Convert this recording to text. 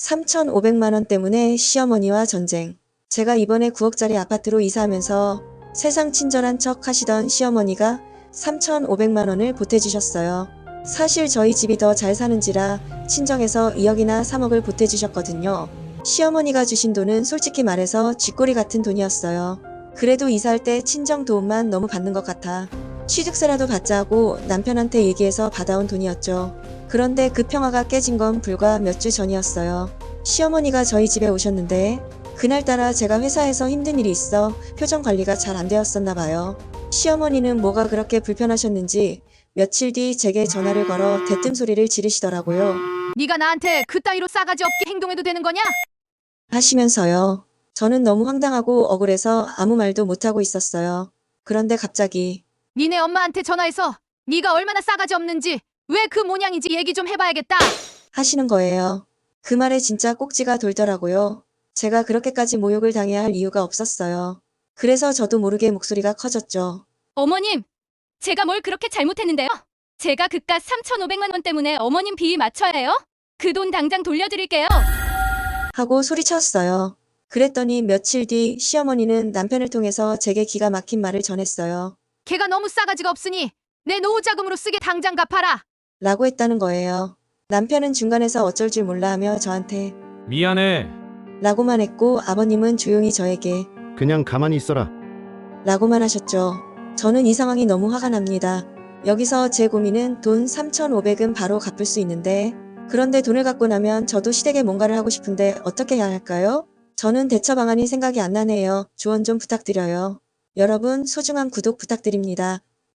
3,500만 원 때문에 시어머니와 전쟁. 제가 이번에 9억짜리 아파트로 이사하면서 세상 친절한 척 하시던 시어머니가 3,500만 원을 보태주셨어요. 사실 저희 집이 더 잘 사는지라 친정에서 2억이나 3억을 보태주셨거든요. 시어머니가 주신 돈은 솔직히 말해서 쥐꼬리 같은 돈이었어요. 그래도 이사할 때 친정 도움만 너무 받는 것 같아. 취득세라도 받자 하고 남편한테 얘기해서 받아온 돈이었죠. 그런데 그 평화가 깨진 건 불과 몇 주 전이었어요. 시어머니가 저희 집에 오셨는데 그날따라 제가 회사에서 힘든 일이 있어 표정 관리가 잘 안 되었었나 봐요. 시어머니는 뭐가 그렇게 불편하셨는지 며칠 뒤 제게 전화를 걸어 대뜸 소리를 지르시더라고요. 네가 나한테 그 따위로 싸가지 없게 행동해도 되는 거냐? 하시면서요. 저는 너무 황당하고 억울해서 아무 말도 못하고 있었어요. 그런데 갑자기 니네 엄마한테 전화해서 네가 얼마나 싸가지 없는지 왜 그 모양인지 얘기 좀 해봐야겠다. 하시는 거예요. 그 말에 진짜 꼭지가 돌더라고요. 제가 그렇게까지 모욕을 당해야 할 이유가 없었어요. 그래서 저도 모르게 목소리가 커졌죠. 어머님, 제가 뭘 그렇게 잘못했는데요? 제가 그깟 3,500만 원 때문에 어머님 비위 맞춰야 해요? 그 돈 당장 돌려드릴게요. 하고 소리쳤어요. 그랬더니 며칠 뒤 시어머니는 남편을 통해서 제게 기가 막힌 말을 전했어요. 걔가 너무 싸가지가 없으니 내 노후 자금으로 쓰게 당장 갚아라. 라고 했다는 거예요. 남편은 중간에서 어쩔 줄 몰라 하며 저한테 미안해. 라고만 했고 아버님은 조용히 저에게 그냥 가만히 있어라. 라고만 하셨죠. 저는 이 상황이 너무 화가 납니다. 여기서 제 고민은 돈 3,500은 바로 갚을 수 있는데 그런데 돈을 갖고 나면 저도 시댁에 뭔가를 하고 싶은데 어떻게 해야 할까요? 저는 대처 방안이 생각이 안 나네요. 조언 좀 부탁드려요. 여러분 소중한 구독 부탁드립니다.